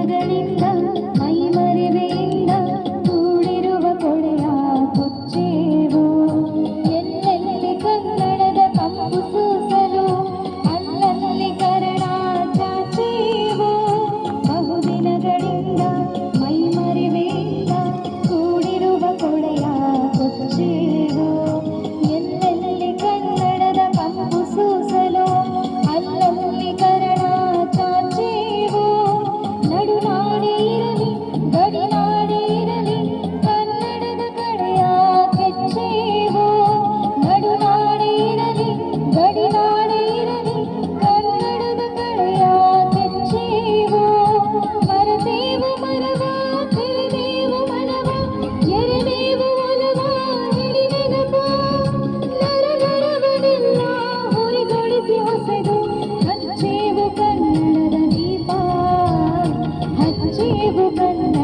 ಕಣ್ಣುಗಳಿಂದ ভুবন